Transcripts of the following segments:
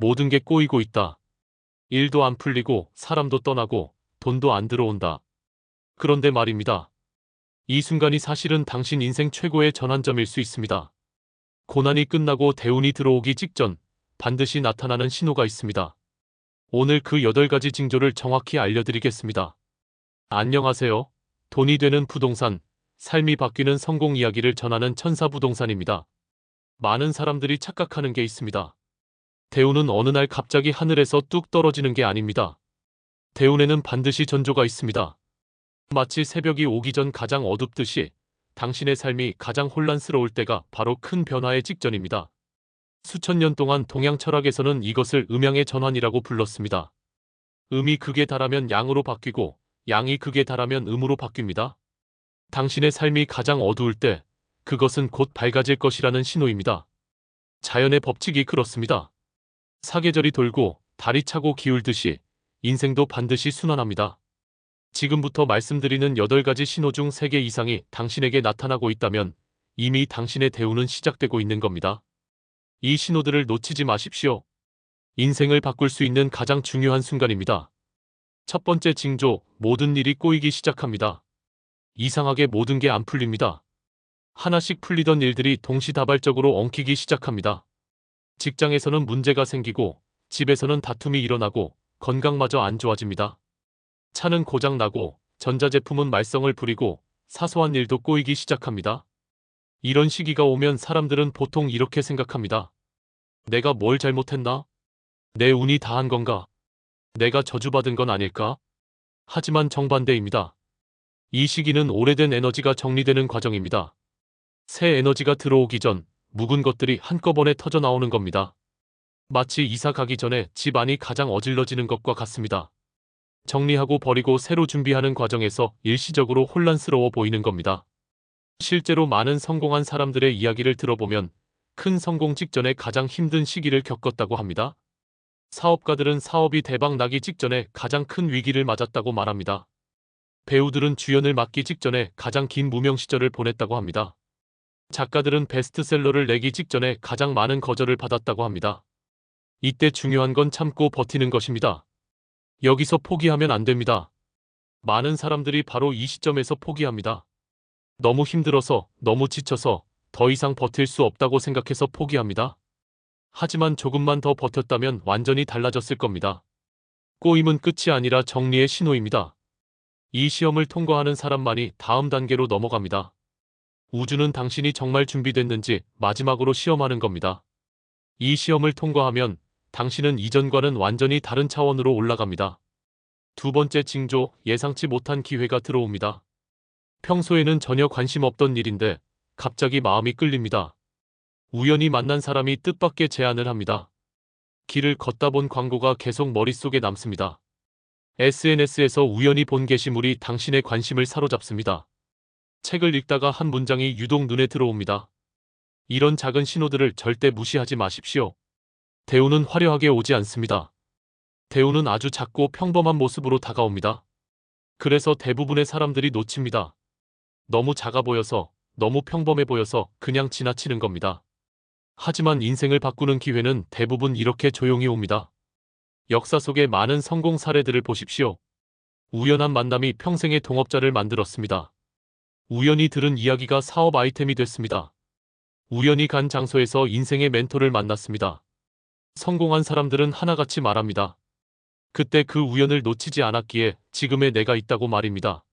모든 게 꼬이고 있다. 일도 안 풀리고 사람도 떠나고 돈도 안 들어온다. 그런데 말입니다. 이 순간이 사실은 당신 인생 최고의 전환점일 수 있습니다. 고난이 끝나고 대운이 들어오기 직전 반드시 나타나는 신호가 있습니다. 오늘 그 8가지 징조를 정확히 알려드리겠습니다. 안녕하세요. 돈이 되는 부동산, 삶이 바뀌는 성공 이야기를 전하는 천사 부동산입니다. 많은 사람들이 착각하는 게 있습니다. 대운은 어느 날 갑자기 하늘에서 뚝 떨어지는 게 아닙니다. 대운에는 반드시 전조가 있습니다. 마치 새벽이 오기 전 가장 어둡듯이 당신의 삶이 가장 혼란스러울 때가 바로 큰 변화의 직전입니다. 수천 년 동안 동양 철학에서는 이것을 음양의 전환이라고 불렀습니다. 음이 극에 달하면 양으로 바뀌고 양이 극에 달하면 음으로 바뀝니다. 당신의 삶이 가장 어두울 때 그것은 곧 밝아질 것이라는 신호입니다. 자연의 법칙이 그렇습니다. 사계절이 돌고 달이 차고 기울듯이 인생도 반드시 순환합니다. 지금부터 말씀드리는 8가지 신호 중 3개 이상이 당신에게 나타나고 있다면 이미 당신의 대우는 시작되고 있는 겁니다. 이 신호들을 놓치지 마십시오. 인생을 바꿀 수 있는 가장 중요한 순간입니다. 첫 번째 징조, 모든 일이 꼬이기 시작합니다. 이상하게 모든 게 안 풀립니다. 하나씩 풀리던 일들이 동시다발적으로 엉키기 시작합니다. 직장에서는 문제가 생기고 집에서는 다툼이 일어나고 건강마저 안 좋아집니다. 차는 고장나고 전자제품은 말썽을 부리고 사소한 일도 꼬이기 시작합니다. 이런 시기가 오면 사람들은 보통 이렇게 생각합니다. 내가 뭘 잘못했나? 내 운이 다 한 건가? 내가 저주받은 건 아닐까? 하지만 정반대입니다. 이 시기는 오래된 에너지가 정리되는 과정입니다. 새 에너지가 들어오기 전 묵은 것들이 한꺼번에 터져 나오는 겁니다. 마치 이사 가기 전에 집 안이 가장 어질러지는 것과 같습니다. 정리하고 버리고 새로 준비하는 과정에서 일시적으로 혼란스러워 보이는 겁니다. 실제로 많은 성공한 사람들의 이야기를 들어보면 큰 성공 직전에 가장 힘든 시기를 겪었다고 합니다. 사업가들은 사업이 대박 나기 직전에 가장 큰 위기를 맞았다고 말합니다. 배우들은 주연을 맡기 직전에 가장 긴 무명 시절을 보냈다고 합니다. 작가들은 베스트셀러를 내기 직전에 가장 많은 거절을 받았다고 합니다. 이때 중요한 건 참고 버티는 것입니다. 여기서 포기하면 안 됩니다. 많은 사람들이 바로 이 시점에서 포기합니다. 너무 힘들어서, 너무 지쳐서 더 이상 버틸 수 없다고 생각해서 포기합니다. 하지만 조금만 더 버텼다면 완전히 달라졌을 겁니다. 꼬임은 끝이 아니라 정리의 신호입니다. 이 시험을 통과하는 사람만이 다음 단계로 넘어갑니다. 우주는 당신이 정말 준비됐는지 마지막으로 시험하는 겁니다. 이 시험을 통과하면 당신은 이전과는 완전히 다른 차원으로 올라갑니다. 두 번째 징조, 예상치 못한 기회가 들어옵니다. 평소에는 전혀 관심 없던 일인데 갑자기 마음이 끌립니다. 우연히 만난 사람이 뜻밖의 제안을 합니다. 길을 걷다 본 광고가 계속 머릿속에 남습니다. SNS에서 우연히 본 게시물이 당신의 관심을 사로잡습니다. 책을 읽다가 한 문장이 유독 눈에 들어옵니다. 이런 작은 신호들을 절대 무시하지 마십시오. 대우는 화려하게 오지 않습니다. 대우는 아주 작고 평범한 모습으로 다가옵니다. 그래서 대부분의 사람들이 놓칩니다. 너무 작아 보여서, 너무 평범해 보여서 그냥 지나치는 겁니다. 하지만 인생을 바꾸는 기회는 대부분 이렇게 조용히 옵니다. 역사 속의 많은 성공 사례들을 보십시오. 우연한 만남이 평생의 동업자를 만들었습니다. 우연히 들은 이야기가 사업 아이템이 됐습니다. 우연히 간 장소에서 인생의 멘토를 만났습니다. 성공한 사람들은 하나같이 말합니다. 그때 그 우연을 놓치지 않았기에 지금의 내가 있다고 말입니다.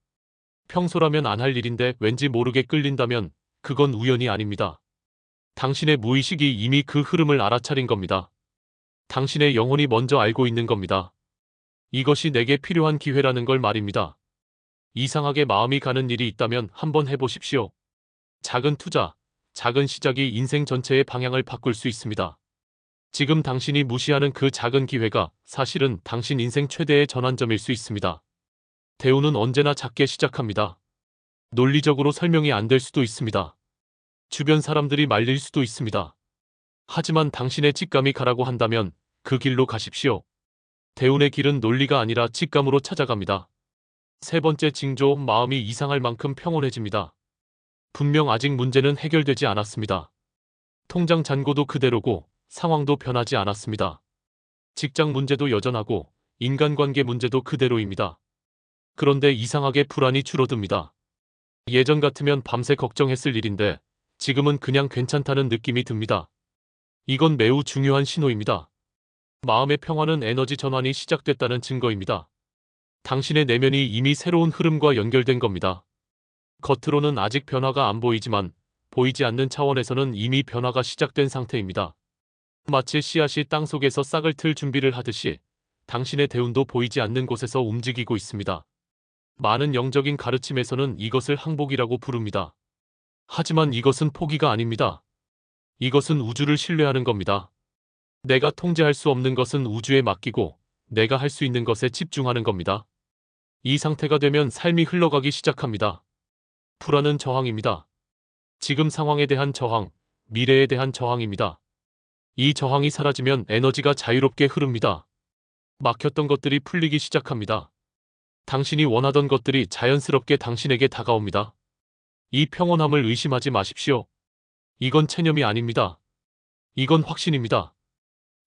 평소라면 안 할 일인데 왠지 모르게 끌린다면 그건 우연이 아닙니다. 당신의 무의식이 이미 그 흐름을 알아차린 겁니다. 당신의 영혼이 먼저 알고 있는 겁니다. 이것이 내게 필요한 기회라는 걸 말입니다. 이상하게 마음이 가는 일이 있다면 한번 해보십시오. 작은 투자, 작은 시작이 인생 전체의 방향을 바꿀 수 있습니다. 지금 당신이 무시하는 그 작은 기회가 사실은 당신 인생 최대의 전환점일 수 있습니다. 대우는 언제나 작게 시작합니다. 논리적으로 설명이 안 될 수도 있습니다. 주변 사람들이 말릴 수도 있습니다. 하지만 당신의 직감이 가라고 한다면 그 길로 가십시오. 대운의 길은 논리가 아니라 직감으로 찾아갑니다. 세 번째 징조, 마음이 이상할 만큼 평온해집니다. 분명 아직 문제는 해결되지 않았습니다. 통장 잔고도 그대로고 상황도 변하지 않았습니다. 직장 문제도 여전하고 인간관계 문제도 그대로입니다. 그런데 이상하게 불안이 줄어듭니다. 예전 같으면 밤새 걱정했을 일인데 지금은 그냥 괜찮다는 느낌이 듭니다. 이건 매우 중요한 신호입니다. 마음의 평화는 에너지 전환이 시작됐다는 증거입니다. 당신의 내면이 이미 새로운 흐름과 연결된 겁니다. 겉으로는 아직 변화가 안 보이지만 보이지 않는 차원에서는 이미 변화가 시작된 상태입니다. 마치 씨앗이 땅 속에서 싹을 틀 준비를 하듯이 당신의 대운도 보이지 않는 곳에서 움직이고 있습니다. 많은 영적인 가르침에서는 이것을 항복이라고 부릅니다. 하지만 이것은 포기가 아닙니다. 이것은 우주를 신뢰하는 겁니다. 내가 통제할 수 없는 것은 우주에 맡기고 내가 할 수 있는 것에 집중하는 겁니다. 이 상태가 되면 삶이 흘러가기 시작합니다. 불안은 저항입니다. 지금 상황에 대한 저항, 미래에 대한 저항입니다. 이 저항이 사라지면 에너지가 자유롭게 흐릅니다. 막혔던 것들이 풀리기 시작합니다. 당신이 원하던 것들이 자연스럽게 당신에게 다가옵니다. 이 평온함을 의심하지 마십시오. 이건 체념이 아닙니다. 이건 확신입니다.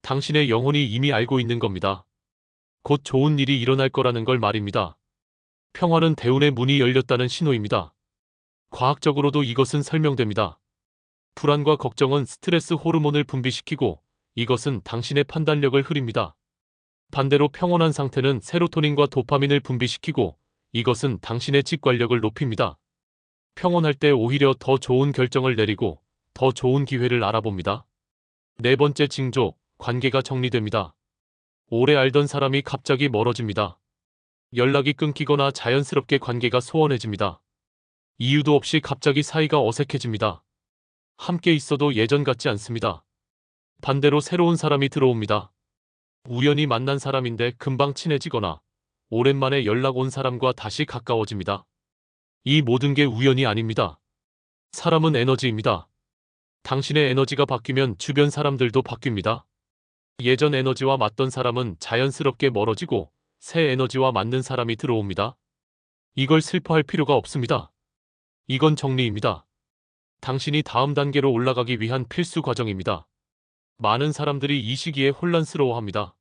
당신의 영혼이 이미 알고 있는 겁니다. 곧 좋은 일이 일어날 거라는 걸 말입니다. 평화는 대운의 문이 열렸다는 신호입니다. 과학적으로도 이것은 설명됩니다. 불안과 걱정은 스트레스 호르몬을 분비시키고 이것은 당신의 판단력을 흐립니다. 반대로 평온한 상태는 세로토닌과 도파민을 분비시키고 이것은 당신의 직관력을 높입니다. 평온할 때 오히려 더 좋은 결정을 내리고 더 좋은 기회를 알아봅니다. 네 번째 징조, 관계가 정리됩니다. 오래 알던 사람이 갑자기 멀어집니다. 연락이 끊기거나 자연스럽게 관계가 소원해집니다. 이유도 없이 갑자기 사이가 어색해집니다. 함께 있어도 예전 같지 않습니다. 반대로 새로운 사람이 들어옵니다. 우연히 만난 사람인데 금방 친해지거나 오랜만에 연락 온 사람과 다시 가까워집니다. 이 모든 게 우연이 아닙니다. 사람은 에너지입니다. 당신의 에너지가 바뀌면 주변 사람들도 바뀝니다. 예전 에너지와 맞던 사람은 자연스럽게 멀어지고 새 에너지와 맞는 사람이 들어옵니다. 이걸 슬퍼할 필요가 없습니다. 이건 정리입니다. 당신이 다음 단계로 올라가기 위한 필수 과정입니다. 많은 사람들이 이 시기에 혼란스러워합니다.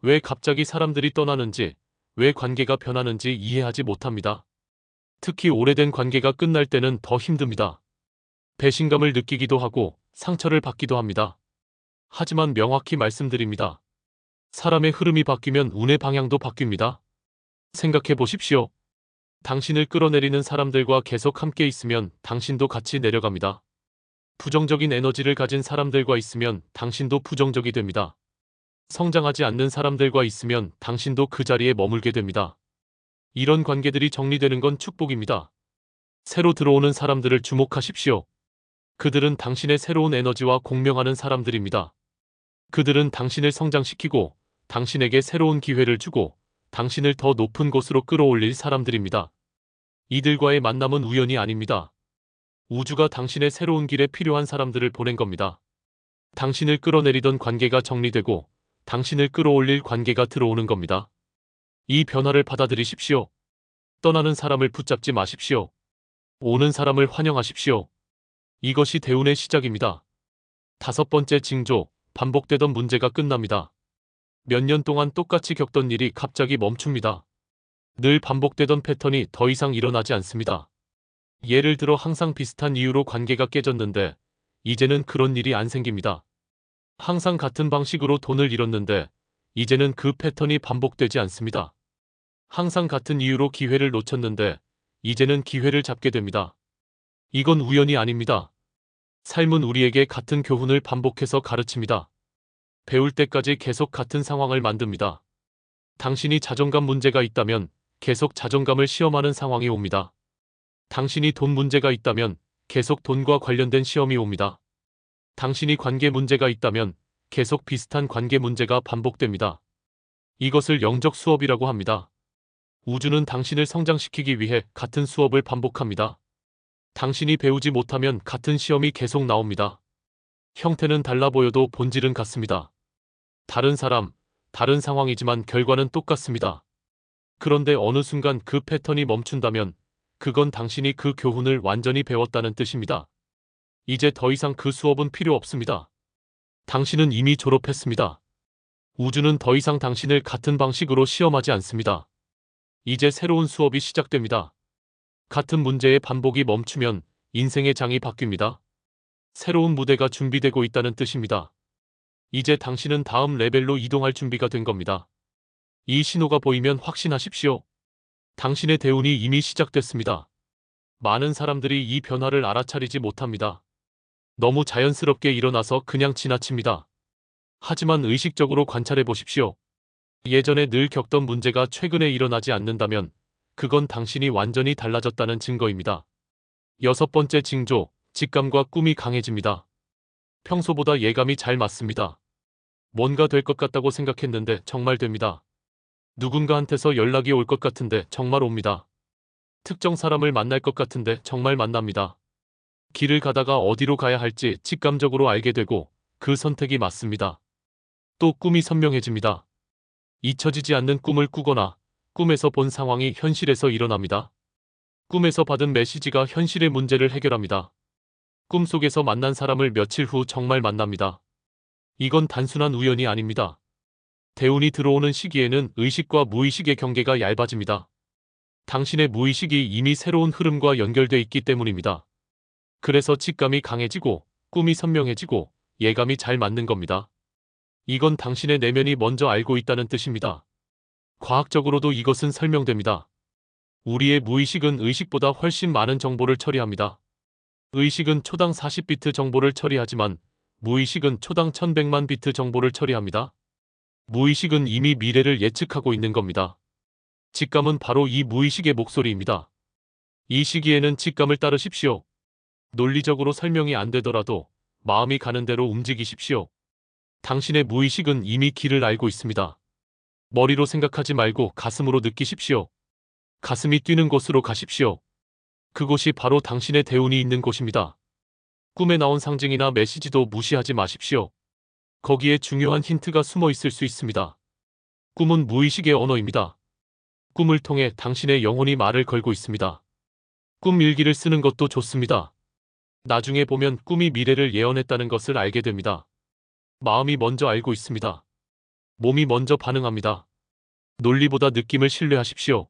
왜 갑자기 사람들이 떠나는지, 왜 관계가 변하는지 이해하지 못합니다. 특히 오래된 관계가 끝날 때는 더 힘듭니다. 배신감을 느끼기도 하고 상처를 받기도 합니다. 하지만 명확히 말씀드립니다. 사람의 흐름이 바뀌면 운의 방향도 바뀝니다. 생각해 보십시오. 당신을 끌어내리는 사람들과 계속 함께 있으면 당신도 같이 내려갑니다. 부정적인 에너지를 가진 사람들과 있으면 당신도 부정적이 됩니다. 성장하지 않는 사람들과 있으면 당신도 그 자리에 머물게 됩니다. 이런 관계들이 정리되는 건 축복입니다. 새로 들어오는 사람들을 주목하십시오. 그들은 당신의 새로운 에너지와 공명하는 사람들입니다. 그들은 당신을 성장시키고 당신에게 새로운 기회를 주고 당신을 더 높은 곳으로 끌어올릴 사람들입니다. 이들과의 만남은 우연이 아닙니다. 우주가 당신의 새로운 길에 필요한 사람들을 보낸 겁니다. 당신을 끌어내리던 관계가 정리되고 당신을 끌어올릴 관계가 들어오는 겁니다. 이 변화를 받아들이십시오. 떠나는 사람을 붙잡지 마십시오. 오는 사람을 환영하십시오. 이것이 대운의 시작입니다. 다섯 번째 징조, 반복되던 문제가 끝납니다. 몇 년 동안 똑같이 겪던 일이 갑자기 멈춥니다. 늘 반복되던 패턴이 더 이상 일어나지 않습니다. 예를 들어 항상 비슷한 이유로 관계가 깨졌는데 이제는 그런 일이 안 생깁니다. 항상 같은 방식으로 돈을 잃었는데 이제는 그 패턴이 반복되지 않습니다. 항상 같은 이유로 기회를 놓쳤는데 이제는 기회를 잡게 됩니다. 이건 우연이 아닙니다. 삶은 우리에게 같은 교훈을 반복해서 가르칩니다. 배울 때까지 계속 같은 상황을 만듭니다. 당신이 자존감 문제가 있다면 계속 자존감을 시험하는 상황이 옵니다. 당신이 돈 문제가 있다면 계속 돈과 관련된 시험이 옵니다. 당신이 관계 문제가 있다면 계속 비슷한 관계 문제가 반복됩니다. 이것을 영적 수업이라고 합니다. 우주는 당신을 성장시키기 위해 같은 수업을 반복합니다. 당신이 배우지 못하면 같은 시험이 계속 나옵니다. 형태는 달라 보여도 본질은 같습니다. 다른 사람, 다른 상황이지만 결과는 똑같습니다. 그런데 어느 순간 그 패턴이 멈춘다면 그건 당신이 그 교훈을 완전히 배웠다는 뜻입니다. 이제 더 이상 그 수업은 필요 없습니다. 당신은 이미 졸업했습니다. 우주는 더 이상 당신을 같은 방식으로 시험하지 않습니다. 이제 새로운 수업이 시작됩니다. 같은 문제의 반복이 멈추면 인생의 장이 바뀝니다. 새로운 무대가 준비되고 있다는 뜻입니다. 이제 당신은 다음 레벨로 이동할 준비가 된 겁니다. 이 신호가 보이면 확신하십시오. 당신의 대운이 이미 시작됐습니다. 많은 사람들이 이 변화를 알아차리지 못합니다. 너무 자연스럽게 일어나서 그냥 지나칩니다. 하지만 의식적으로 관찰해 보십시오. 예전에 늘 겪던 문제가 최근에 일어나지 않는다면 그건 당신이 완전히 달라졌다는 증거입니다. 여섯 번째 징조, 직감과 꿈이 강해집니다. 평소보다 예감이 잘 맞습니다. 뭔가 될 것 같다고 생각했는데 정말 됩니다. 누군가한테서 연락이 올 것 같은데 정말 옵니다. 특정 사람을 만날 것 같은데 정말 만납니다. 길을 가다가 어디로 가야 할지 직감적으로 알게 되고 그 선택이 맞습니다. 또 꿈이 선명해집니다. 잊혀지지 않는 꿈을 꾸거나 꿈에서 본 상황이 현실에서 일어납니다. 꿈에서 받은 메시지가 현실의 문제를 해결합니다. 꿈속에서 만난 사람을 며칠 후 정말 만납니다. 이건 단순한 우연이 아닙니다. 대운이 들어오는 시기에는 의식과 무의식의 경계가 얇아집니다. 당신의 무의식이 이미 새로운 흐름과 연결돼 있기 때문입니다. 그래서 직감이 강해지고 꿈이 선명해지고 예감이 잘 맞는 겁니다. 이건 당신의 내면이 먼저 알고 있다는 뜻입니다. 과학적으로도 이것은 설명됩니다. 우리의 무의식은 의식보다 훨씬 많은 정보를 처리합니다. 의식은 초당 40비트 정보를 처리하지만 무의식은 초당 1100만 비트 정보를 처리합니다. 무의식은 이미 미래를 예측하고 있는 겁니다. 직감은 바로 이 무의식의 목소리입니다. 이 시기에는 직감을 따르십시오. 논리적으로 설명이 안 되더라도 마음이 가는 대로 움직이십시오. 당신의 무의식은 이미 길을 알고 있습니다. 머리로 생각하지 말고 가슴으로 느끼십시오. 가슴이 뛰는 곳으로 가십시오. 그곳이 바로 당신의 대운이 있는 곳입니다. 꿈에 나온 상징이나 메시지도 무시하지 마십시오. 거기에 중요한 힌트가 숨어 있을 수 있습니다. 꿈은 무의식의 언어입니다. 꿈을 통해 당신의 영혼이 말을 걸고 있습니다. 꿈 일기를 쓰는 것도 좋습니다. 나중에 보면 꿈이 미래를 예언했다는 것을 알게 됩니다. 마음이 먼저 알고 있습니다. 몸이 먼저 반응합니다. 논리보다 느낌을 신뢰하십시오.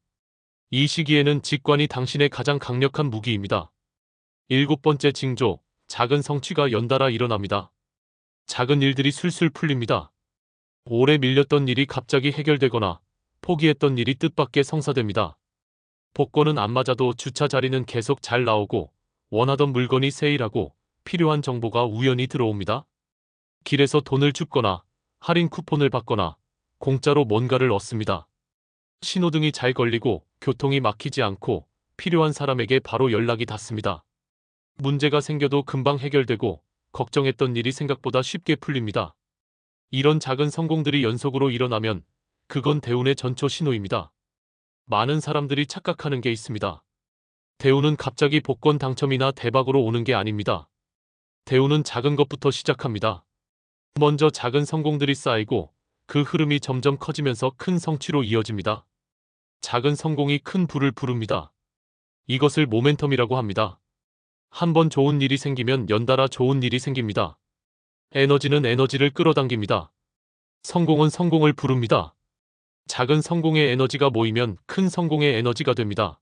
이 시기에는 직관이 당신의 가장 강력한 무기입니다. 일곱 번째 징조, 작은 성취가 연달아 일어납니다. 작은 일들이 술술 풀립니다. 오래 밀렸던 일이 갑자기 해결되거나 포기했던 일이 뜻밖의 성사됩니다. 복권은 안 맞아도 주차 자리는 계속 잘 나오고 원하던 물건이 세일하고 필요한 정보가 우연히 들어옵니다. 길에서 돈을 줍거나 할인 쿠폰을 받거나 공짜로 뭔가를 얻습니다. 신호등이 잘 걸리고 교통이 막히지 않고 필요한 사람에게 바로 연락이 닿습니다. 문제가 생겨도 금방 해결되고 걱정했던 일이 생각보다 쉽게 풀립니다. 이런 작은 성공들이 연속으로 일어나면 그건 대운의 전초 신호입니다. 많은 사람들이 착각하는 게 있습니다. 대운은 갑자기 복권 당첨이나 대박으로 오는 게 아닙니다. 대운은 작은 것부터 시작합니다. 먼저 작은 성공들이 쌓이고 그 흐름이 점점 커지면서 큰 성취로 이어집니다. 작은 성공이 큰 불을 부릅니다. 이것을 모멘텀이라고 합니다. 한번 좋은 일이 생기면 연달아 좋은 일이 생깁니다. 에너지는 에너지를 끌어당깁니다. 성공은 성공을 부릅니다. 작은 성공의 에너지가 모이면 큰 성공의 에너지가 됩니다.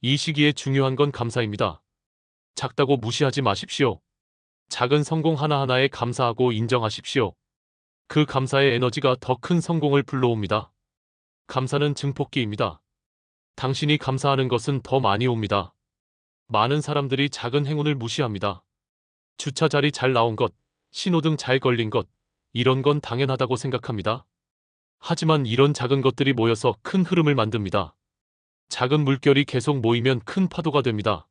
이 시기에 중요한 건 감사입니다. 작다고 무시하지 마십시오. 작은 성공 하나하나에 감사하고 인정하십시오. 그 감사의 에너지가 더 큰 성공을 불러옵니다. 감사는 증폭기입니다. 당신이 감사하는 것은 더 많이 옵니다. 많은 사람들이 작은 행운을 무시합니다. 주차 자리 잘 나온 것, 신호등 잘 걸린 것, 이런 건 당연하다고 생각합니다. 하지만 이런 작은 것들이 모여서 큰 흐름을 만듭니다. 작은 물결이 계속 모이면 큰 파도가 됩니다.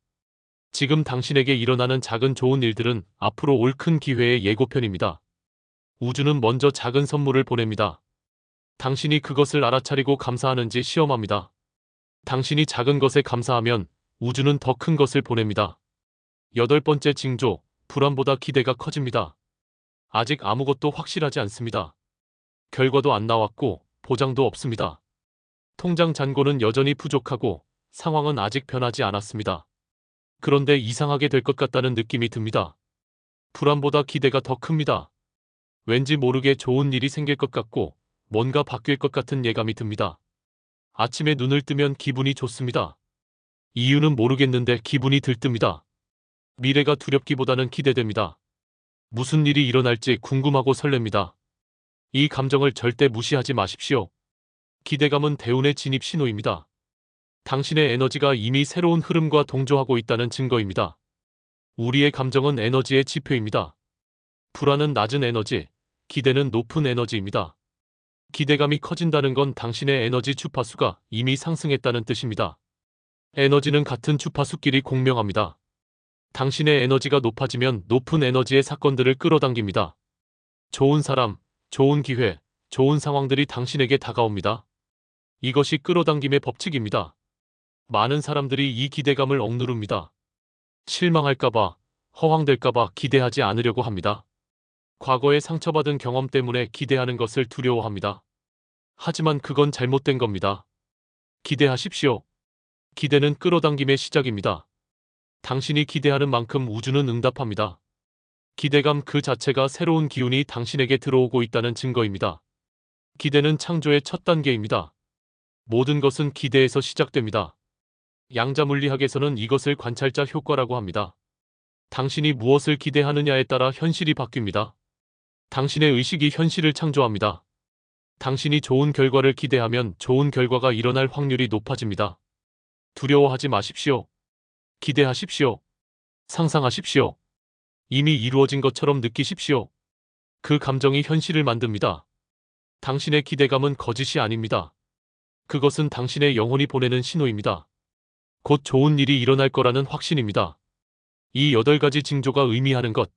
지금 당신에게 일어나는 작은 좋은 일들은 앞으로 올 큰 기회의 예고편입니다. 우주는 먼저 작은 선물을 보냅니다. 당신이 그것을 알아차리고 감사하는지 시험합니다. 당신이 작은 것에 감사하면 우주는 더 큰 것을 보냅니다. 여덟 번째 징조, 불안보다 기대가 커집니다. 아직 아무것도 확실하지 않습니다. 결과도 안 나왔고 보장도 없습니다. 통장 잔고는 여전히 부족하고 상황은 아직 변하지 않았습니다. 그런데 이상하게 될 것 같다는 느낌이 듭니다. 불안보다 기대가 더 큽니다. 왠지 모르게 좋은 일이 생길 것 같고 뭔가 바뀔 것 같은 예감이 듭니다. 아침에 눈을 뜨면 기분이 좋습니다. 이유는 모르겠는데 기분이 들뜹니다. 미래가 두렵기보다는 기대됩니다. 무슨 일이 일어날지 궁금하고 설렙니다. 이 감정을 절대 무시하지 마십시오. 기대감은 대운의 진입 신호입니다. 당신의 에너지가 이미 새로운 흐름과 동조하고 있다는 증거입니다. 우리의 감정은 에너지의 지표입니다. 불안은 낮은 에너지, 기대는 높은 에너지입니다. 기대감이 커진다는 건 당신의 에너지 주파수가 이미 상승했다는 뜻입니다. 에너지는 같은 주파수끼리 공명합니다. 당신의 에너지가 높아지면 높은 에너지의 사건들을 끌어당깁니다. 좋은 사람, 좋은 기회, 좋은 상황들이 당신에게 다가옵니다. 이것이 끌어당김의 법칙입니다. 많은 사람들이 이 기대감을 억누릅니다. 실망할까봐, 허황될까봐 기대하지 않으려고 합니다. 과거에 상처받은 경험 때문에 기대하는 것을 두려워합니다. 하지만 그건 잘못된 겁니다. 기대하십시오. 기대는 끌어당김의 시작입니다. 당신이 기대하는 만큼 우주는 응답합니다. 기대감 그 자체가 새로운 기운이 당신에게 들어오고 있다는 증거입니다. 기대는 창조의 첫 단계입니다. 모든 것은 기대에서 시작됩니다. 양자 물리학에서는 이것을 관찰자 효과라고 합니다. 당신이 무엇을 기대하느냐에 따라 현실이 바뀝니다. 당신의 의식이 현실을 창조합니다. 당신이 좋은 결과를 기대하면 좋은 결과가 일어날 확률이 높아집니다. 두려워하지 마십시오. 기대하십시오. 상상하십시오. 이미 이루어진 것처럼 느끼십시오. 그 감정이 현실을 만듭니다. 당신의 기대감은 거짓이 아닙니다. 그것은 당신의 영혼이 보내는 신호입니다. 곧 좋은 일이 일어날 거라는 확신입니다. 이 여덟 가지 징조가 의미하는 것.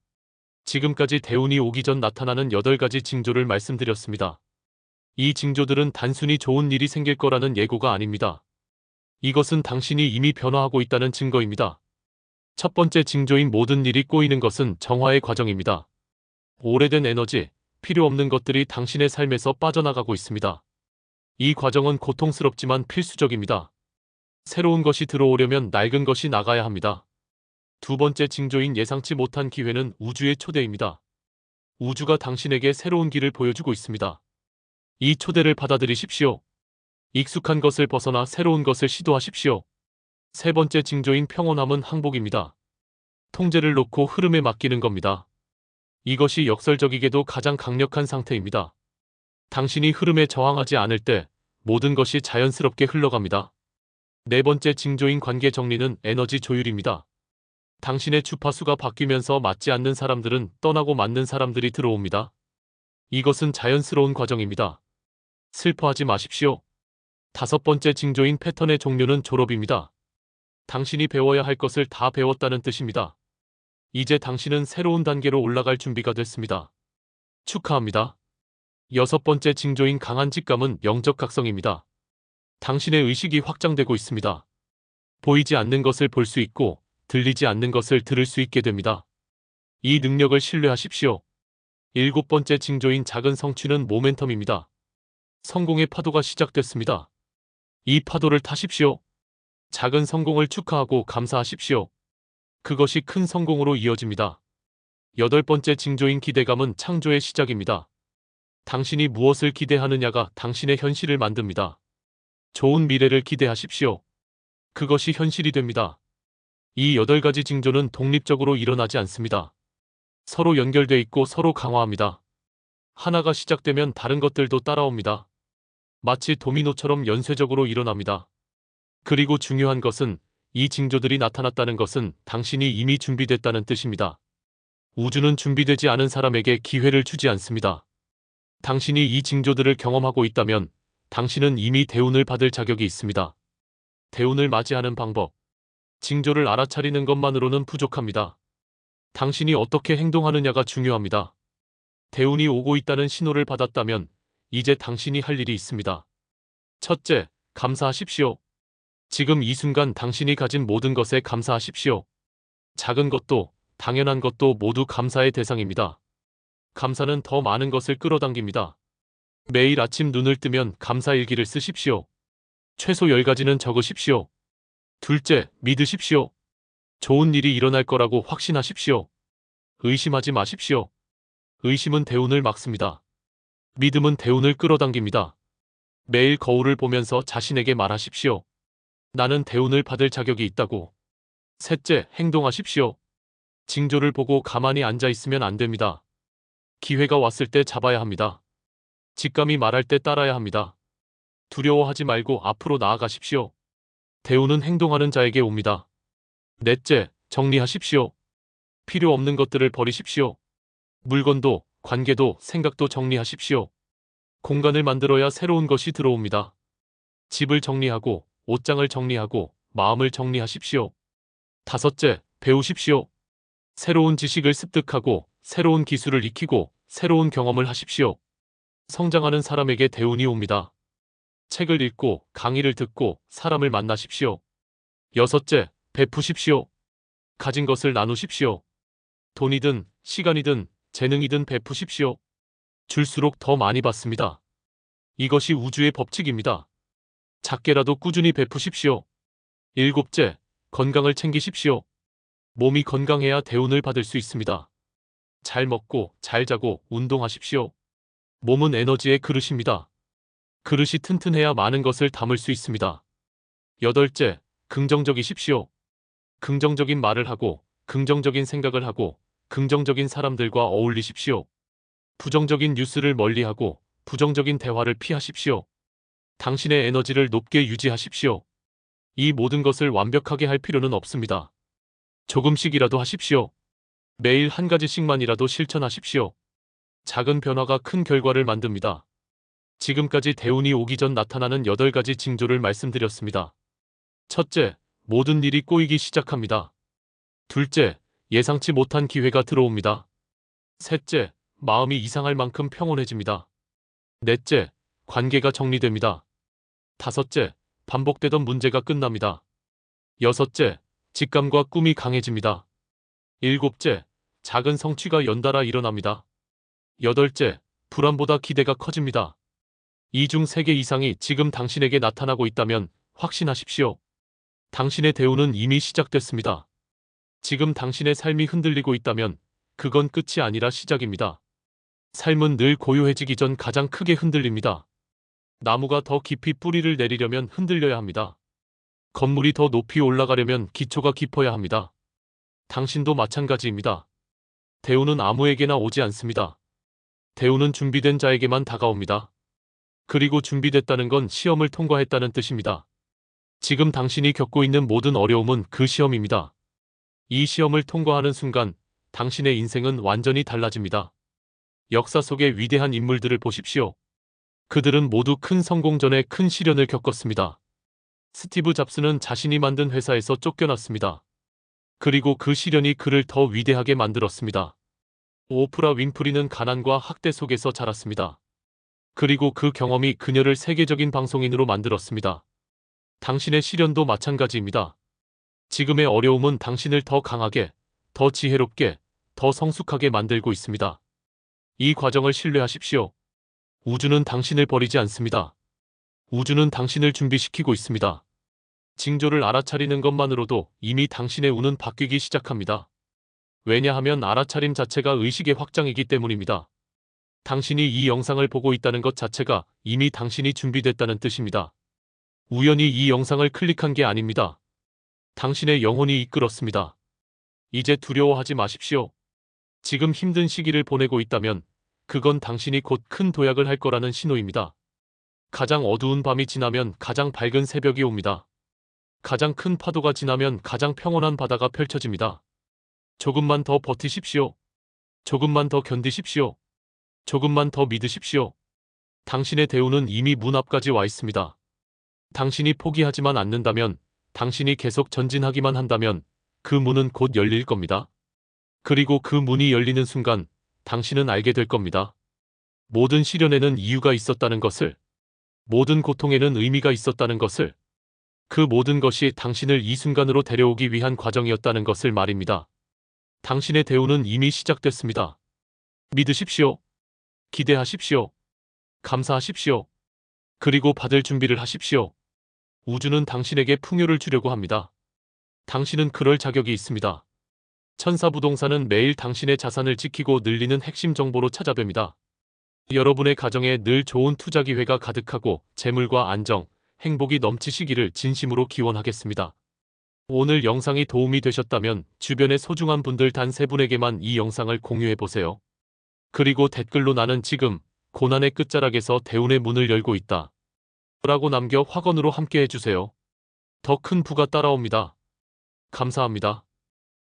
지금까지 대운이 오기 전 나타나는 여덟 가지 징조를 말씀드렸습니다. 이 징조들은 단순히 좋은 일이 생길 거라는 예고가 아닙니다. 이것은 당신이 이미 변화하고 있다는 증거입니다. 첫 번째 징조인 모든 일이 꼬이는 것은 정화의 과정입니다. 오래된 에너지, 필요 없는 것들이 당신의 삶에서 빠져나가고 있습니다. 이 과정은 고통스럽지만 필수적입니다. 새로운 것이 들어오려면 낡은 것이 나가야 합니다. 두 번째 징조인 예상치 못한 기회는 우주의 초대입니다. 우주가 당신에게 새로운 길을 보여주고 있습니다. 이 초대를 받아들이십시오. 익숙한 것을 벗어나 새로운 것을 시도하십시오. 세 번째 징조인 평온함은 항복입니다. 통제를 놓고 흐름에 맡기는 겁니다. 이것이 역설적이게도 가장 강력한 상태입니다. 당신이 흐름에 저항하지 않을 때 모든 것이 자연스럽게 흘러갑니다. 네 번째 징조인 관계 정리는 에너지 조율입니다. 당신의 주파수가 바뀌면서 맞지 않는 사람들은 떠나고 맞는 사람들이 들어옵니다. 이것은 자연스러운 과정입니다. 슬퍼하지 마십시오. 다섯 번째 징조인 패턴의 종료는 졸업입니다. 당신이 배워야 할 것을 다 배웠다는 뜻입니다. 이제 당신은 새로운 단계로 올라갈 준비가 됐습니다. 축하합니다. 여섯 번째 징조인 강한 직감은 영적 각성입니다. 당신의 의식이 확장되고 있습니다. 보이지 않는 것을 볼 수 있고 들리지 않는 것을 들을 수 있게 됩니다. 이 능력을 신뢰하십시오. 일곱 번째 징조인 작은 성취는 모멘텀입니다. 성공의 파도가 시작됐습니다. 이 파도를 타십시오. 작은 성공을 축하하고 감사하십시오. 그것이 큰 성공으로 이어집니다. 여덟 번째 징조인 기대감은 창조의 시작입니다. 당신이 무엇을 기대하느냐가 당신의 현실을 만듭니다. 좋은 미래를 기대하십시오. 그것이 현실이 됩니다. 이 여덟 가지 징조는 독립적으로 일어나지 않습니다. 서로 연결돼 있고 서로 강화합니다. 하나가 시작되면 다른 것들도 따라옵니다. 마치 도미노처럼 연쇄적으로 일어납니다. 그리고 중요한 것은 이 징조들이 나타났다는 것은 당신이 이미 준비됐다는 뜻입니다. 우주는 준비되지 않은 사람에게 기회를 주지 않습니다. 당신이 이 징조들을 경험하고 있다면 당신은 이미 대운을 받을 자격이 있습니다. 대운을 맞이하는 방법. 징조를 알아차리는 것만으로는 부족합니다. 당신이 어떻게 행동하느냐가 중요합니다. 대운이 오고 있다는 신호를 받았다면 이제 당신이 할 일이 있습니다. 첫째, 감사하십시오. 지금 이 순간 당신이 가진 모든 것에 감사하십시오. 작은 것도, 당연한 것도 모두 감사의 대상입니다. 감사는 더 많은 것을 끌어당깁니다. 매일 아침 눈을 뜨면 감사일기를 쓰십시오. 최소 10가지는 적으십시오. 둘째, 믿으십시오. 좋은 일이 일어날 거라고 확신하십시오. 의심하지 마십시오. 의심은 대운을 막습니다. 믿음은 대운을 끌어당깁니다. 매일 거울을 보면서 자신에게 말하십시오. 나는 대운을 받을 자격이 있다고. 셋째, 행동하십시오. 징조를 보고 가만히 앉아 있으면 안 됩니다. 기회가 왔을 때 잡아야 합니다. 직감이 말할 때 따라야 합니다. 두려워하지 말고 앞으로 나아가십시오. 대우는 행동하는 자에게 옵니다. 넷째, 정리하십시오. 필요 없는 것들을 버리십시오. 물건도, 관계도, 생각도 정리하십시오. 공간을 만들어야 새로운 것이 들어옵니다. 집을 정리하고, 옷장을 정리하고, 마음을 정리하십시오. 다섯째, 배우십시오. 새로운 지식을 습득하고, 새로운 기술을 익히고, 새로운 경험을 하십시오. 성장하는 사람에게 대운이 옵니다. 책을 읽고, 강의를 듣고, 사람을 만나십시오. 여섯째, 베푸십시오. 가진 것을 나누십시오. 돈이든, 시간이든, 재능이든 베푸십시오. 줄수록 더 많이 받습니다. 이것이 우주의 법칙입니다. 작게라도 꾸준히 베푸십시오. 일곱째, 건강을 챙기십시오. 몸이 건강해야 대운을 받을 수 있습니다. 잘 먹고, 잘 자고, 운동하십시오. 몸은 에너지의 그릇입니다. 그릇이 튼튼해야 많은 것을 담을 수 있습니다. 여덟째, 긍정적이십시오. 긍정적인 말을 하고, 긍정적인 생각을 하고, 긍정적인 사람들과 어울리십시오. 부정적인 뉴스를 멀리하고, 부정적인 대화를 피하십시오. 당신의 에너지를 높게 유지하십시오. 이 모든 것을 완벽하게 할 필요는 없습니다. 조금씩이라도 하십시오. 매일 한 가지씩만이라도 실천하십시오. 작은 변화가 큰 결과를 만듭니다. 지금까지 대운이 오기 전 나타나는 8가지 징조를 말씀드렸습니다. 첫째, 모든 일이 꼬이기 시작합니다. 둘째, 예상치 못한 기회가 들어옵니다. 셋째, 마음이 이상할 만큼 평온해집니다. 넷째, 관계가 정리됩니다. 다섯째, 반복되던 문제가 끝납니다. 여섯째, 직감과 꿈이 강해집니다. 일곱째, 작은 성취가 연달아 일어납니다. 여덟째, 불안보다 기대가 커집니다. 이중세개 이상이 지금 당신에게 나타나고 있다면 확신하십시오. 당신의 대우는 이미 시작됐습니다. 지금 당신의 삶이 흔들리고 있다면 그건 끝이 아니라 시작입니다. 삶은 늘 고요해지기 전 가장 크게 흔들립니다. 나무가 더 깊이 뿌리를 내리려면 흔들려야 합니다. 건물이 더 높이 올라가려면 기초가 깊어야 합니다. 당신도 마찬가지입니다. 대우는 아무에게나 오지 않습니다. 대우는 준비된 자에게만 다가옵니다. 그리고 준비됐다는 건 시험을 통과했다는 뜻입니다. 지금 당신이 겪고 있는 모든 어려움은 그 시험입니다. 이 시험을 통과하는 순간 당신의 인생은 완전히 달라집니다. 역사 속의 위대한 인물들을 보십시오. 그들은 모두 큰 성공 전에 큰 시련을 겪었습니다. 스티브 잡스는 자신이 만든 회사에서 쫓겨났습니다. 그리고 그 시련이 그를 더 위대하게 만들었습니다. 오프라 윈프리는 가난과 학대 속에서 자랐습니다. 그리고 그 경험이 그녀를 세계적인 방송인으로 만들었습니다. 당신의 시련도 마찬가지입니다. 지금의 어려움은 당신을 더 강하게, 더 지혜롭게, 더 성숙하게 만들고 있습니다. 이 과정을 신뢰하십시오. 우주는 당신을 버리지 않습니다. 우주는 당신을 준비시키고 있습니다. 징조를 알아차리는 것만으로도 이미 당신의 운은 바뀌기 시작합니다. 왜냐하면 알아차림 자체가 의식의 확장이기 때문입니다. 당신이 이 영상을 보고 있다는 것 자체가 이미 당신이 준비됐다는 뜻입니다. 우연히 이 영상을 클릭한 게 아닙니다. 당신의 영혼이 이끌었습니다. 이제 두려워하지 마십시오. 지금 힘든 시기를 보내고 있다면 그건 당신이 곧 큰 도약을 할 거라는 신호입니다. 가장 어두운 밤이 지나면 가장 밝은 새벽이 옵니다. 가장 큰 파도가 지나면 가장 평온한 바다가 펼쳐집니다. 조금만 더 버티십시오. 조금만 더 견디십시오. 조금만 더 믿으십시오. 당신의 대우는 이미 문 앞까지 와 있습니다. 당신이 포기하지만 않는다면, 당신이 계속 전진하기만 한다면 그 문은 곧 열릴 겁니다. 그리고 그 문이 열리는 순간 당신은 알게 될 겁니다. 모든 시련에는 이유가 있었다는 것을, 모든 고통에는 의미가 있었다는 것을, 그 모든 것이 당신을 이 순간으로 데려오기 위한 과정이었다는 것을 말입니다. 당신의 대우는 이미 시작됐습니다. 믿으십시오. 기대하십시오. 감사하십시오. 그리고 받을 준비를 하십시오. 우주는 당신에게 풍요를 주려고 합니다. 당신은 그럴 자격이 있습니다. 천사 부동산은 매일 당신의 자산을 지키고 늘리는 핵심 정보로 찾아뵙니다. 여러분의 가정에 늘 좋은 투자 기회가 가득하고 재물과 안정, 행복이 넘치시기를 진심으로 기원하겠습니다. 오늘 영상이 도움이 되셨다면 주변의 소중한 분들 단 세 분에게만 이 영상을 공유해 보세요. 그리고 댓글로 나는 지금 고난의 끝자락에서 대운의 문을 열고 있다. 라고 남겨 확언으로 함께 해주세요. 더 큰 부가 따라옵니다. 감사합니다.